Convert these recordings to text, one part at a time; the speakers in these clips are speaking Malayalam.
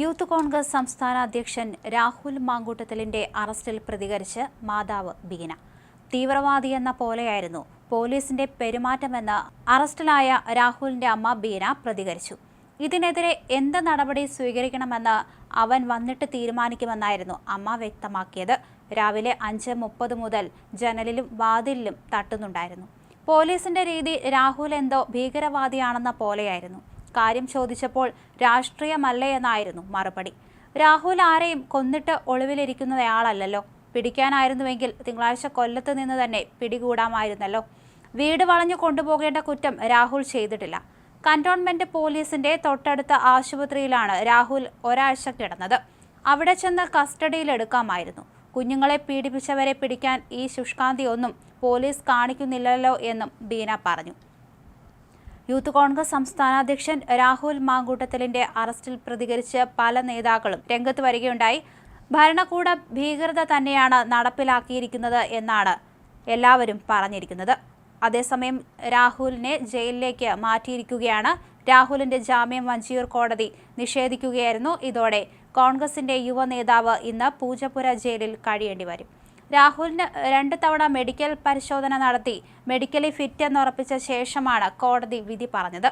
യൂത്ത് കോൺഗ്രസ് സംസ്ഥാന അധ്യക്ഷൻ രാഹുൽ മാങ്കൂട്ടത്തലിന്റെ അറസ്റ്റിൽ പ്രതികരിച്ച് മാതാവ് ബീന തീവ്രവാദി എന്ന പോലെയായിരുന്നു പോലീസിന്റെ പെരുമാറ്റമെന്ന് അറസ്റ്റിലായ രാഹുലിന്റെ അമ്മ ബീന പ്രതികരിച്ചു. ഇതിനെതിരെ എന്ത് നടപടി സ്വീകരിക്കണമെന്ന് അവൻ വന്നിട്ട് തീരുമാനിക്കുമെന്നായിരുന്നു അമ്മ വ്യക്തമാക്കിയത്. രാവിലെ അഞ്ച് മുപ്പത് മുതൽ ജനലിലും വാതിലിലും തട്ടുന്നുണ്ടായിരുന്നു. പോലീസിന്റെ രീതി രാഹുൽ എന്തോ ഭീകരവാദിയാണെന്ന പോലെയായിരുന്നു. കാര്യം ചോദിച്ചപ്പോൾ രാഷ്ട്രീയമല്ലേ എന്നായിരുന്നു മറുപടി. രാഹുൽ ആരെയും കൊന്നിട്ട് ഒളിവിലിരിക്കുന്നയാളല്ലല്ലോ. പിടിക്കാനായിരുന്നുവെങ്കിൽ തിങ്കളാഴ്ച കൊല്ലത്ത് നിന്ന് തന്നെ പിടികൂടാമായിരുന്നല്ലോ. വീട് വളഞ്ഞു കൊണ്ടുപോകേണ്ട കുറ്റം രാഹുൽ ചെയ്തിട്ടില്ല. കന്റോൺമെന്റ് പോലീസിന്റെ തൊട്ടടുത്ത ആശുപത്രിയിലാണ് രാഹുൽ ഒരാഴ്ച കിടന്നത്. അവിടെ ചെന്ന് കസ്റ്റഡിയിലെടുക്കാമായിരുന്നു. കുഞ്ഞുങ്ങളെ പീഡിപ്പിച്ചവരെ പിടിക്കാൻ ഈ ശുഷ്കാന്തി ഒന്നും പോലീസ് കാണിക്കുന്നില്ലല്ലോ എന്നും ബീന പറഞ്ഞു. യൂത്ത് കോൺഗ്രസ് സംസ്ഥാന അധ്യക്ഷൻ രാഹുൽ മാങ്കൂട്ടത്തലിന്റെ അറസ്റ്റിൽ പ്രതികരിച്ച് പല നേതാക്കളും രംഗത്ത് വരികയുണ്ടായി. ഭരണകൂട ഭീകരത തന്നെയാണ് നടപ്പിലാക്കിയിരിക്കുന്നത് എന്നാണ് എല്ലാവരും പറഞ്ഞിരിക്കുന്നത്. അതേസമയം രാഹുലിനെ ജയിലിലേക്ക് മാറ്റിയിരിക്കുകയാണ്. രാഹുലിന്റെ ജാമ്യം വഞ്ചിയൂർ കോടതി നിഷേധിക്കുകയായിരുന്നു. ഇതോടെ കോൺഗ്രസിന്റെ യുവ നേതാവ് ഇന്ന് പൂജപ്പുര ജയിലിൽ കഴിയേണ്ടി വരും. രാഹുലിന് രണ്ട് തവണ മെഡിക്കൽ പരിശോധന നടത്തി മെഡിക്കലി ഫിറ്റ് എന്ന് ഉറപ്പിച്ച ശേഷമാണ് കോടതി വിധി പറഞ്ഞത്.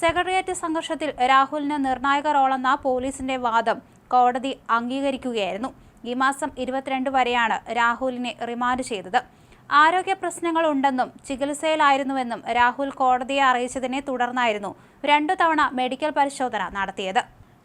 സെക്രട്ടേറിയറ്റ് സംഘർഷത്തിൽ രാഹുലിന് നിർണായക റോളെന്ന പോലീസിന്റെ വാദം കോടതി അംഗീകരിക്കുകയായിരുന്നു. ഈ മാസം ഇരുപത്തിരണ്ട് വരെയാണ് രാഹുലിനെ റിമാൻഡ് ചെയ്തത്. ആരോഗ്യ പ്രശ്നങ്ങൾ ഉണ്ടെന്നും ചികിത്സയിലായിരുന്നുവെന്നും രാഹുൽ കോടതിയെ അറിയിച്ചതിനെ തുടർന്നായിരുന്നു രണ്ടു തവണ മെഡിക്കൽ പരിശോധന നടത്തിയത്.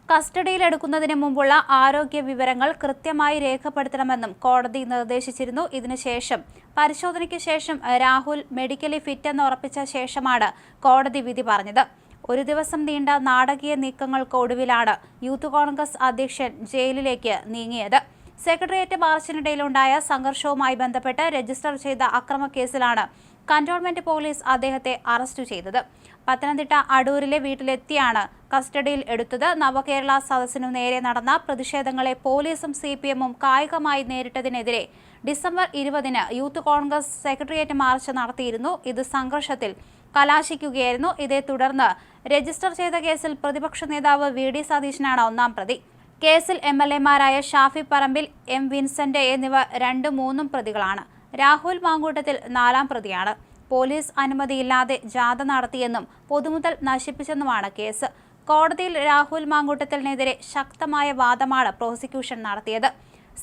കസ്റ്റഡിയിലെടുക്കുന്നതിന് മുമ്പുള്ള ആരോഗ്യ വിവരങ്ങൾ കൃത്യമായി രേഖപ്പെടുത്തണമെന്നും കോടതി നിർദ്ദേശിച്ചിരുന്നു. ഇതിനുശേഷം പരിശോധനയ്ക്ക് ശേഷം രാഹുൽ മെഡിക്കലി ഫിറ്റ് എന്ന് ഉറപ്പിച്ച ശേഷമാണ് കോടതി വിധി പറഞ്ഞത്. ഒരു ദിവസം നീണ്ട നാടകീയ നീക്കങ്ങൾക്ക് ഒടുവിലാണ് യൂത്ത് കോൺഗ്രസ് അധ്യക്ഷൻ ജയിലിലേക്ക് നീങ്ങിയത്. സെക്രട്ടേറിയറ്റ് മാർച്ചിനിടയിലുണ്ടായ സംഘർഷവുമായി ബന്ധപ്പെട്ട് രജിസ്റ്റർ ചെയ്ത അക്രമക്കേസിലാണ് കന്റോൺമെന്റ് പോലീസ് അദ്ദേഹത്തെ അറസ്റ്റ് ചെയ്തത്. പത്തനംതിട്ട അടൂരിലെ വീട്ടിലെത്തിയാണ് കസ്റ്റഡിയിൽ എടുത്തത്. നവകേരള സദസ്സിനു നേരെ നടന്ന പ്രതിഷേധങ്ങളെ പോലീസും സി പി എമ്മും കായികമായി നേരിട്ടതിനെതിരെ ഡിസംബർ ഇരുപതിന് യൂത്ത് കോൺഗ്രസ് സെക്രട്ടേറിയറ്റ് മാർച്ച് നടത്തിയിരുന്നു. ഇത് സംഘർഷത്തിൽ കലാശിക്കുകയായിരുന്നു. ഇതേ തുടർന്ന് രജിസ്റ്റർ ചെയ്ത കേസിൽ പ്രതിപക്ഷ നേതാവ് വി ഡി സതീശനാണ് ഒന്നാം പ്രതി. കേസിൽ എം എൽ എമാരായ ഷാഫി പറമ്പിൽ എം വിൻസെന്റ് എന്നിവ രണ്ടും മൂന്നും പ്രതികളാണ്. രാഹുൽ മാങ്കൂട്ടത്തിൽ നാലാം പ്രതിയാണ്. പോലീസ് അനുമതിയില്ലാതെ ജാഥ നടത്തിയെന്നും പൊതുമുതൽ നശിപ്പിച്ചെന്നുമാണ് കേസ്. കോടതിയിൽ രാഹുൽ മാങ്കൂട്ടത്തിനെതിരെ ശക്തമായ വാദമാണ് പ്രോസിക്യൂഷൻ നടത്തിയത്.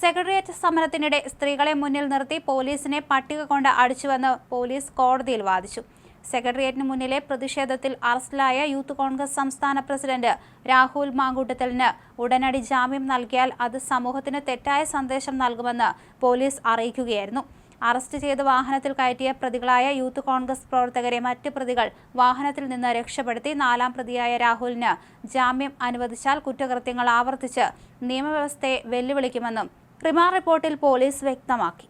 സെക്രട്ടേറിയറ്റ് സമരത്തിനിടെ സ്ത്രീകളെ മുന്നിൽ നിർത്തി പോലീസിനെ പട്ടിക കൊണ്ട് അടിച്ചുവെന്ന് പോലീസ് കോടതിയിൽ വാദിച്ചു. സെക്രട്ടേറിയറ്റിന് മുന്നിലെ പ്രതിഷേധത്തിൽ അറസ്റ്റിലായ യൂത്ത് കോൺഗ്രസ് സംസ്ഥാന പ്രസിഡന്റ് രാഹുൽ മാങ്കൂട്ടത്തലിന് ഉടനടി ജാമ്യം നൽകിയാൽ അത് സമൂഹത്തിന് തെറ്റായ സന്ദേശം നൽകുമെന്ന് പോലീസ് അറിയിക്കുകയായിരുന്നു. അറസ്റ്റ് ചെയ്ത് വാഹനത്തിൽ കയറ്റിയ പ്രതികളായ യൂത്ത് കോൺഗ്രസ് പ്രവർത്തകരെ മറ്റ് പ്രതികൾ വാഹനത്തിൽ നിന്ന് രക്ഷപ്പെടുത്തി നാലാം പ്രതിയായ രാഹുലിന് ജാമ്യം അനുവദിച്ചാൽ കുറ്റകൃത്യങ്ങൾ ആവർത്തിച്ച് നിയമവ്യവസ്ഥയെ വെല്ലുവിളിക്കുമെന്നും റിമാർ റിപ്പോർട്ടിൽ പോലീസ് വ്യക്തമാക്കി.